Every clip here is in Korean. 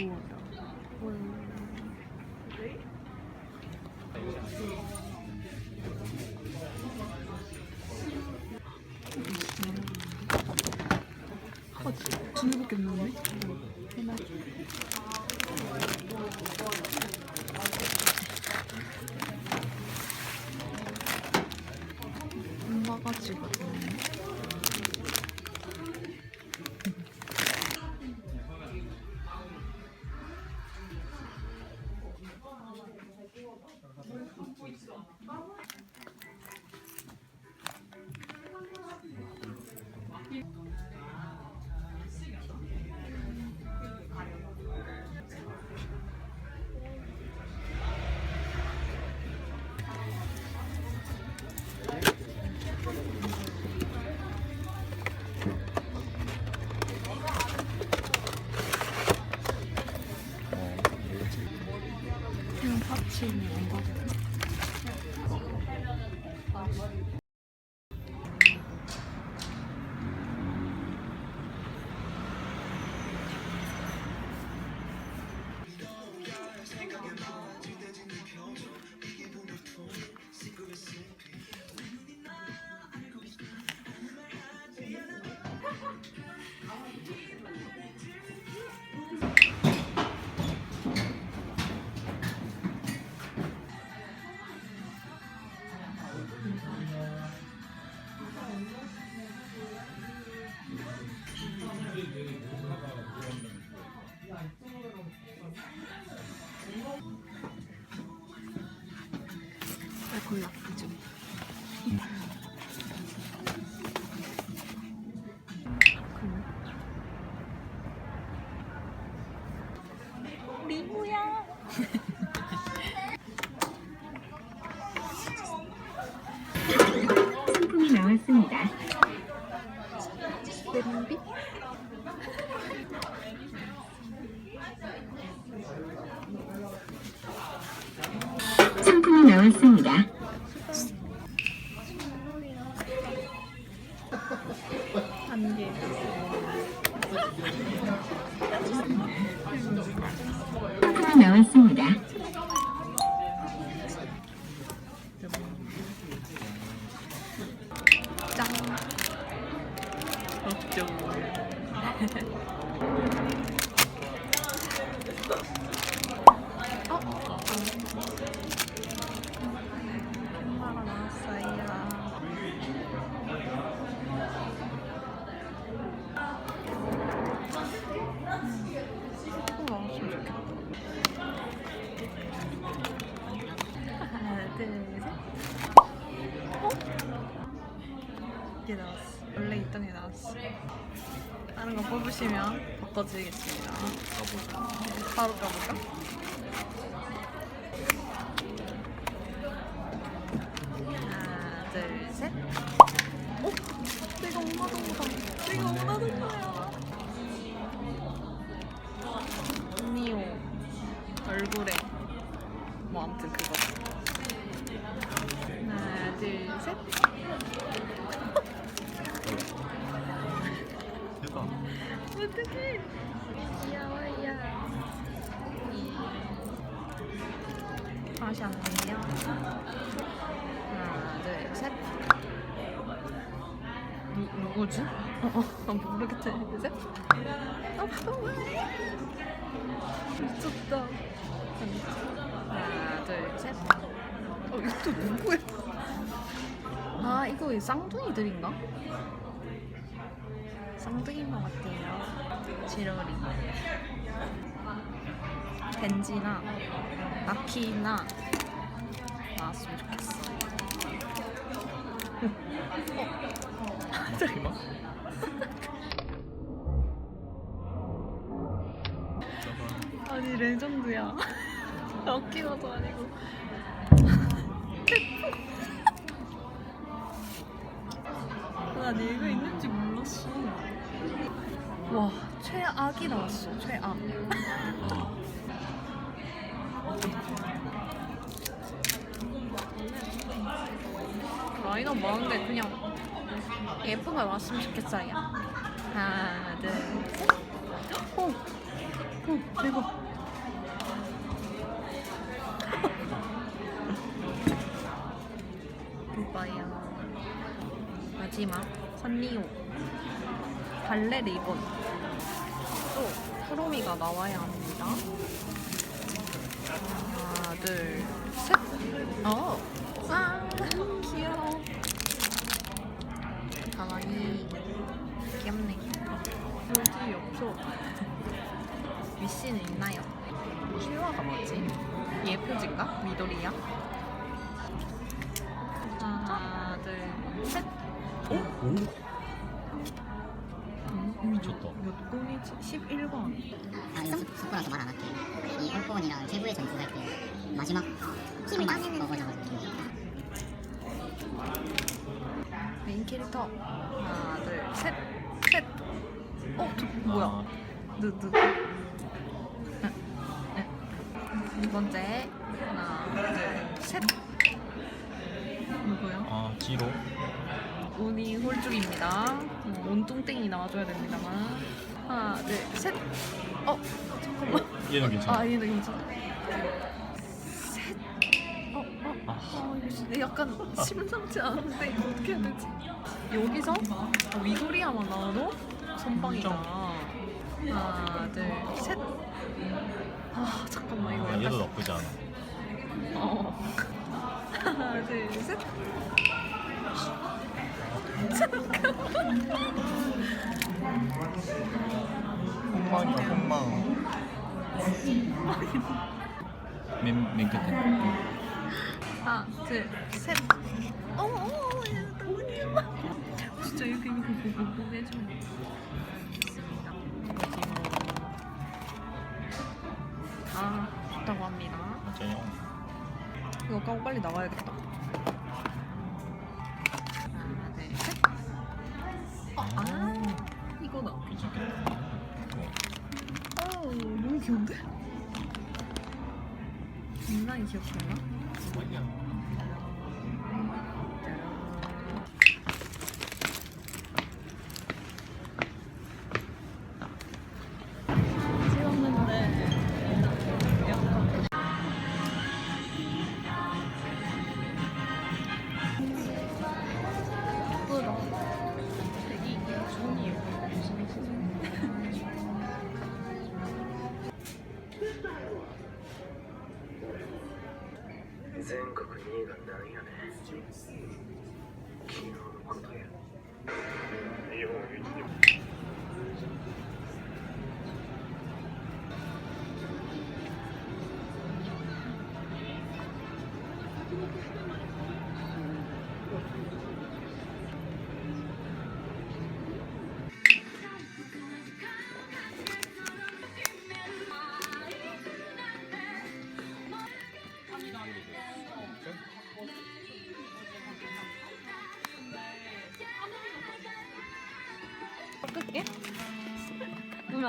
아, 진짜 재밌겠는데? 단계. 나왔습니다. 다른 거 뽑으시면 바꿔드리겠습니다. 바로 가볼까? 하나, 둘, 셋. 어? 내가 엉마동무다. 내가 엉마동무다. 미쳤다. 하나, 둘, 셋. 어, 이거 또 누구야? 아, 이거 쌍둥이들인가? 쌍둥이인 것 같아요. 지러리. 벤지나 나키나 나왔으면 좋겠어. 마 레전드야. 나키가도 아니고. 난 얘가 있는지 몰랐어. 와 최악이 나왔어 최악. 라인업 많은데 그냥 예쁜 거 왔으면 좋겠어요. 하나, 둘, 셋. 오, 오, 대박. 마지막 선리오 발레 리본. 또 프로미가 나와야 합니다. 하나, 둘, 셋. 어, 아, 귀여워. 가만히 귀엽네. 여기 없어. 위씨는 있나요? 슈아가 뭐지? 예표지인가? 미도리야? 하나, 둘, 셋. 오? 미쳤다. 몇 공이지? 11번. 아, 이거 속- 속보라서 말 안 할게. 이 올코원이랑 제부의 전투할 때 마지막 힘을 다 먹어져가지고 메인 캐릭터. 하나, 둘, 셋. 셋. 어, 저, 뭐야? 누, 누. 응, 응. 두 번째. 하나, 둘, 셋. 누구야? 아 지로? 운이 홀쭉입니다. 어, 온뚱땡이 나와줘야 됩니다만. 하나, 둘, 셋. 어, 잠깐만. 얘는 괜찮아. 아, 얘는 괜찮아. 셋. 어, 어. 아. 아, 이거 진짜 약간 심상치 않은데 이거 어떻게 해야 되지? 여기서 어, 위도리아만 나와도 선방이다. 하나, 둘, 셋. 아, 잠깐만 이거 아, 약간. 얘도 나쁘지 않아. 어. 하나, 둘, 셋. 혼망이야 혼망. 맨, 맨 끝에. 하나, 둘, 셋. 어, 어, 어, 야, 너무 귀여워. 진짜 이렇게 이거 보고 보고 해주면 좋습니다. 아, 좋다고 합니다. 맞아요. 이거 까고 빨리 나가야겠다. 굉장히 귀엽잖아.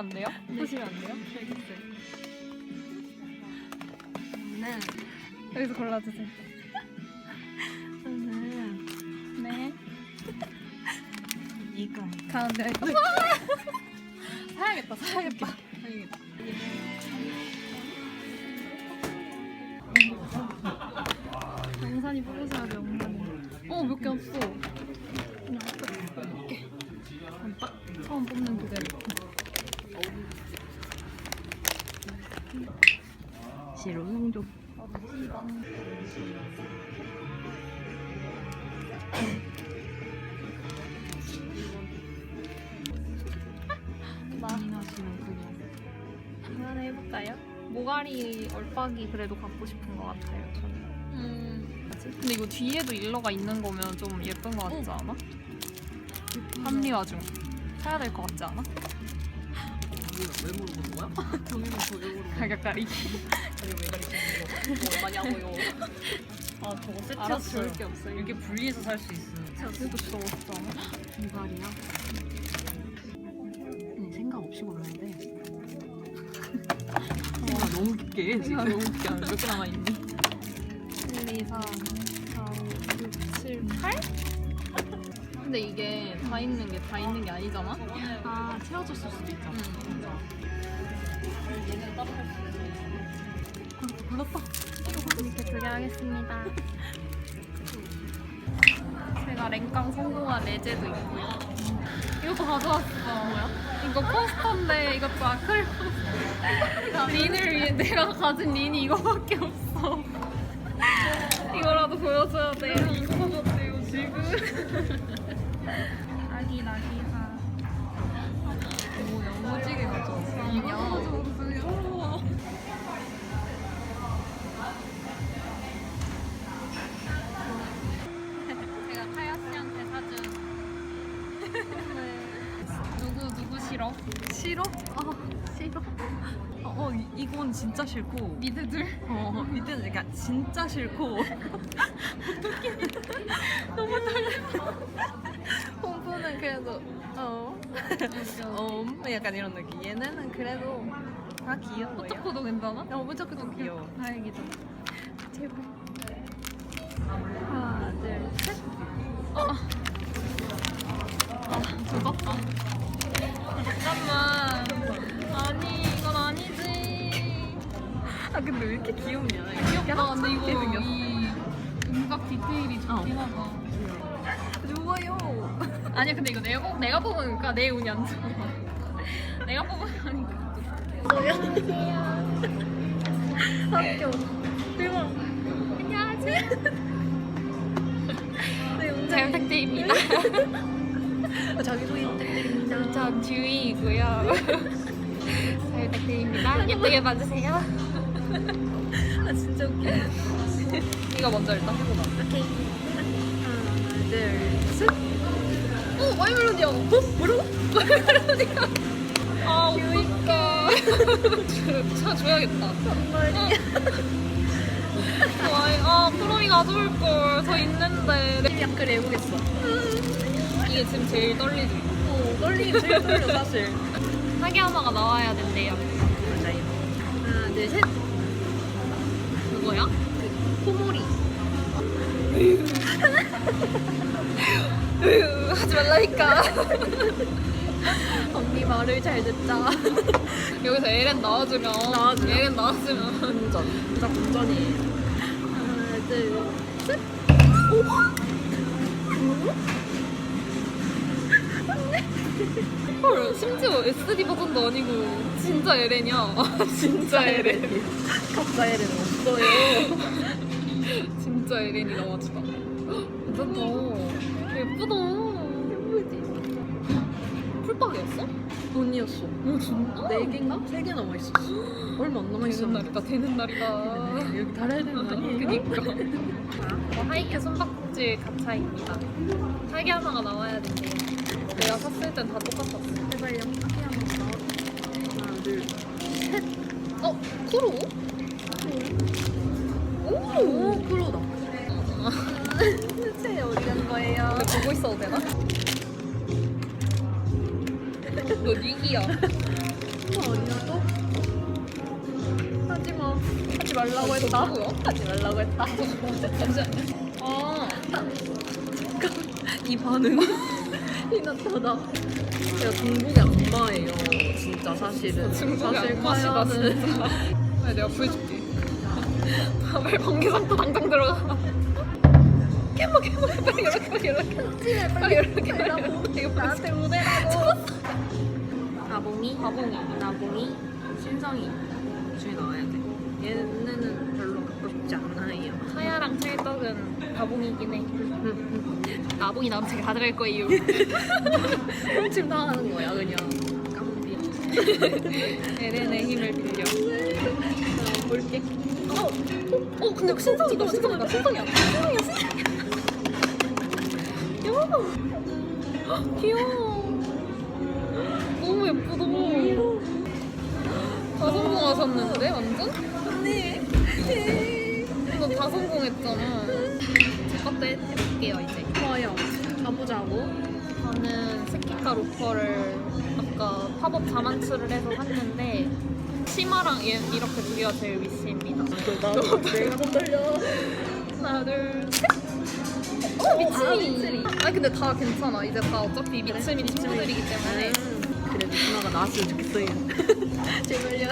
안 돼요? 보시면 안 돼요? 알겠어요. 네. 여기서 골라주세요. 저는 네. 이거 가운데 사야겠다 사야겠다 시로 그거 하나 해볼까요? 모가리 얼빡이 그래도 갖고 싶은 것 같아요 저는 음 근데 이거 뒤에도 일러가 있는 거면 좀 예쁜 것 같지 않아? 합리화 중 사야 될 것 같지 않아? 왜 물어보는 거야? 정인은 저왜 물어보는 가격 가리 거야? 왜 가리키는 거 얼마냐고요? 아 저거 세트 알았어 좋을 게 없어요 이렇게 분리해서 살 수 있으면 그래도 멋있다 모가리야? 아니 생각 없이 고르는데 생각 너무 깊게 해, 지금 너무 깊게 하면 몇개 남아있니? 1, 2, 3, 4, 5, 6, 7, 8? 근데 이게 다 있는 게 다 있는 게 아니잖아? 아 채워줬을 수도 있잖아 응. 얘는 따로 있어 골랐다. 이렇게 두 개 하겠습니다. 제가 랭깡 성공한 레제도 있고요. 이것도 가져왔어. 뭐야? 이거 포스터인데 이것도 아크릴 포스터. 린을 위해 내가 가진 린이 이거밖에 없어. 이거라도 보여줘야 돼. 이거 같아요 지금. 아기 나기사. 오 가져왔어. 이거 가져왔어요. 제가 카야 씨한테 사준 누구 누구 싫어? 싫어? 어 싫어. 어, 어 이- 이건 진짜 싫고 미드들 어 밑에는 그러니까 진짜 싫고 pom프는 그래도 어. 어 약간 이런 느낌 얘네는 그래도 다 귀여워요 포토코도 괜찮아? 어 무조건 귀여워 다행이다. 제발. 하나 둘 셋. 어. 아 저거? 잠깐만. 아니 이건 아니지. 아 근데 왜 이렇게 귀엽냐 귀엽다. 근데 이거. 이 음각 디테일이 좋긴 어. 하다. 아니야 근데 이거 내가 뽑- 내가 뽑으니까 내 운이 안 좋아. 내가 뽑으니까. 학교 대박 안녕하세요. 네, 잘 부탁드립니다. 자기소개 부탁드립니다 전 듀이고요. 잘 부탁드립니다. 예쁘게 봐주세요. 아 진짜 웃겨 이거 먼저 일단 해보자. 오케이 하나 둘셋 오 와이멜로디야. 어? 뭐라고? 와이멜로디야. 아 웃겨. 차 줘야겠다. 정말이야 와이 아 프롬이 가져올 걸. 저 있는데. 약간 해보겠어 이게 지금 제일 떨리지. 어 떨리기 제일 떨려 사실 사기 하나가 나와야 된대요. 말라니까. 언니 말을 잘 듣자. 여기서 에렌 나와주면 나와주면? 에렌 나와주면. 운전. 진짜 운전이에요 하나 둘셋. 헐 심지어 SD 버전도 아니고 진짜 에렌이야 진짜 에렌 가짜 애는 없어요. 진짜 에렌이 나와주다. 괜찮다. 예쁘다 풀빵이었어? 돈이었어 오 진짜? 네 개인가? 세 개 남아 있었어 얼마 안 되는 남아있었는데 날이다 되는 날이다 여기 달아야 되는 거 아니에요? 그니까 어, 하이큐 손바꼭질 가차입니다 살기 하나가 나와야 된대요 내가 샀을 땐 다 똑같았어 제발요 하게 한번 나와 하나 둘 어? 쿠로? 오, 프로다. 새 어디 간 거예요? 보고 있어도 되나? 어디야 또? 하지 마. 하지 말라고 했다. 하지 말라고 했다. 잠시만요 아이 반응. 피났다다. 제가 중국의 악마예요. 진짜 사실은. 중국의 사실 악마시다, 네, 내가 보여줄게. 빨리 번개상도 당장 들어가. 빨리 이렇게 나한테 우대라고. 나봉이, 나봉이, 나봉이, 신성이 중에 나와야 돼. 얘네는 별로 갖고 싶지 않아요. 하야랑 찰떡은 가봉이긴 해. 나봉이 나오면 제가 가져갈 거예요. 훔침 당하는 거야 그냥. 깜비. 에렌의 힘을 빌려. 볼게. 어, 어 근데 신성이다 신성이다 신성이야 신성이야. 야, 귀여워. 너무 예쁘다. 다 성공하셨는데 완전? 언니. 너다 성공했잖아. 제 것도 해- 해볼게요 이제. 좋아요. 가보자고. 저는 스키카 로퍼를 아까 팝업 자만추를 해서 샀는데 치마랑 얘 이렇게 두 개가 제일 위시입니다. 나도 내가 더 떨려. 하나 둘 셋. 어 미츠미. 아니 근데 다 괜찮아. 이제 다 어차피 미츠미 친구들이기 때문에 그래도 누나가 나왔으면 좋겠어요. 제발요.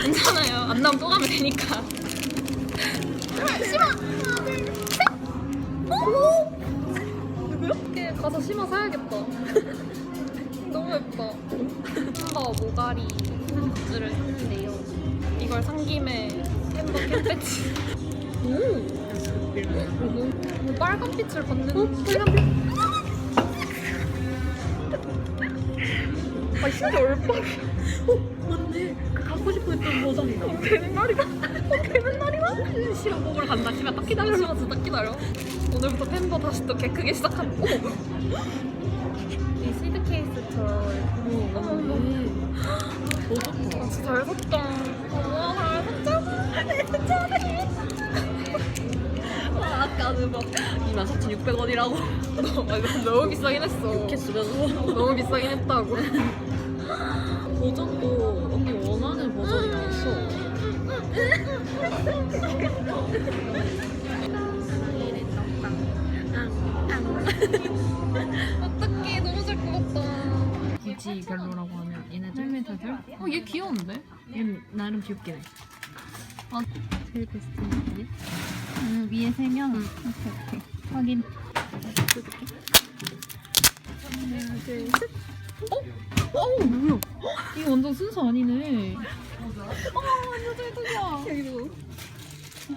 괜찮아요. 안 나오면 또 가면 되니까. 심어 하나 둘 셋. 오. 이렇게 가서 심어 사야겠다. 너무 예뻐. 햄버 모가리 굿즈를 샀는데요. 이걸 산 김에 햄버 캔배지. 오. 오, 오, 빨간 빛을 받는. 어? 빨간 빛. 아 진짜 얼빨. 맞네. 그 갖고 싶어 했던 버전이다. 되는 날이다. 어, 되는 날이다. 싫어 먹으러 간다. 씨발 딱 기다려, 기다려. 진짜 딱 기다려. 오늘부터 팬버 다시 또 개 크게 시작한. 어머. 이 시드 케이스처럼. 어머 어머. 더 좋다. 아, 진짜 잘 샀다. 와, 잘 샀잖아. 내 샀잖아. 아, 아까는 막 24,600원이라고. 너, 맞아, 너무 비싸긴 했어. 이렇게 쓰면서. 너무 비싸긴 했다고. 버전도 언니 원하는 버전이 나왔어. 어떡해, 너무 잘 뽑았다. 굳이 별로라고 하면 얘네들 헬멧들 어, 얘 귀여운데? 얘는 나름 귀엽긴 해. 아. 제일 베스트 인데? 음, 위에 세 명. 오케이, 오케이. 확인. 어 뭐야? 이거 완전 순서 아니네. 여기도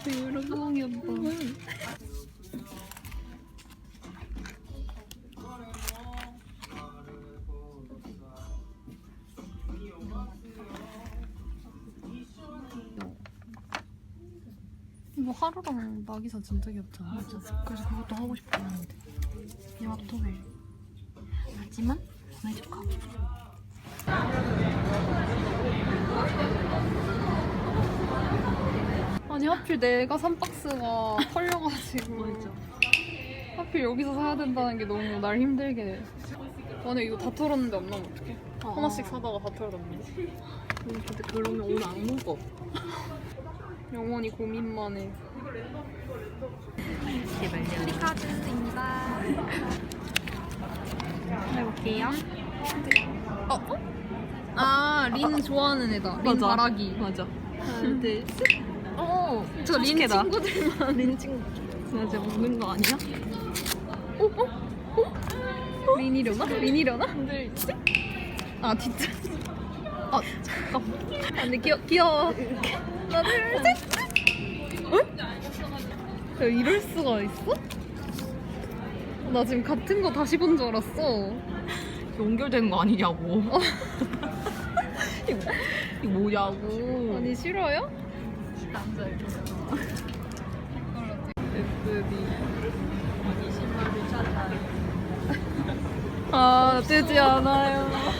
되게 여러 너무 귀엽다. 이거 하루랑 나기사 진짜 귀엽잖아. 그래서 그것도 하고 싶었는데 이마토에 하지만 보내줄까? 아니 하필 내가 산 박스가 털려가지고. 하필 여기서 사야 된다는 게 너무 날 힘들게 해. 만약 이거 다 털었는데 안 나오면 어떡해? 하나씩 사다가 다 음, 근데 그러면 오늘 안 먹어. 영원히 고민만 해 제발요. 카드입니다 해볼게요 어? 어? 아, 린 좋아하는 애다. 린 맞아. 바라기. 맞아. 하나, 둘, 셋. 어, 저린 솔직해다. 친구들만. 린 친구. 맞아, 먹는 거 아니야? 어? 어? 어? 린이려나? 린이려나? 아, 진짜. 아, 잠깐만. 아, 근데 귀여, 귀여워. 하나, 둘, 셋. 어? 야, 이럴 수가 있어? 나 지금 같은 거 다시 본 줄 알았어. 연결되는 거 아니냐고. 이거, 이거 뭐냐고. 아니, 싫어요? 아, 뜨지 않아요.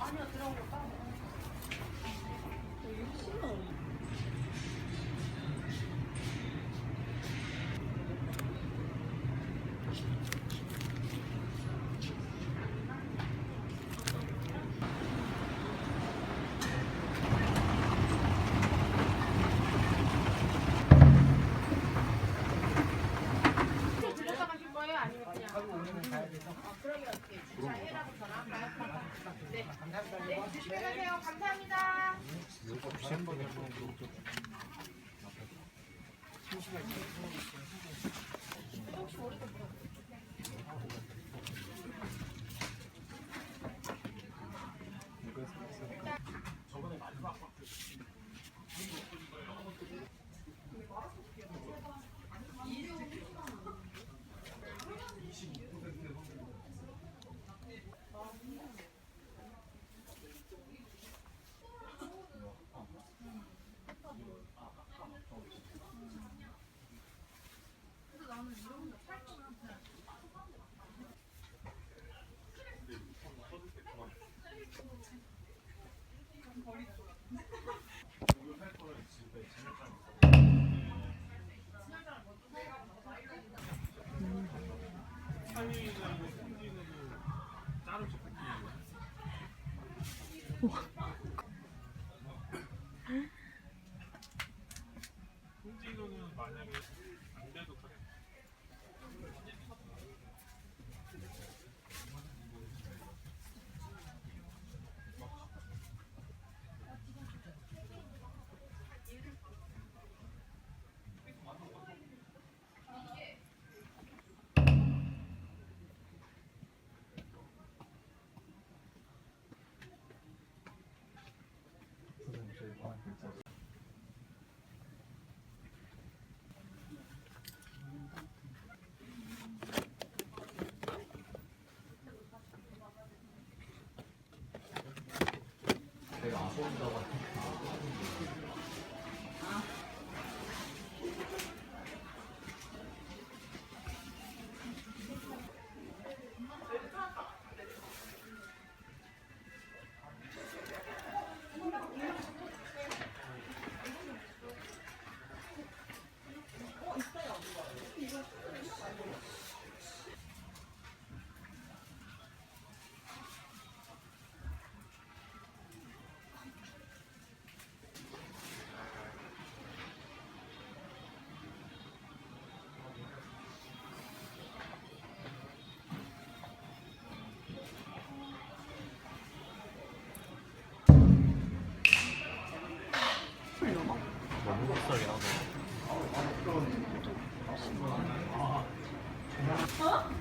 아니야 들어온 거 따로. 60만 원. 조심히 가세요. 감사합니다. 만약에 안 돼도 그래. Бахом давай. 비싸긴 하다. 아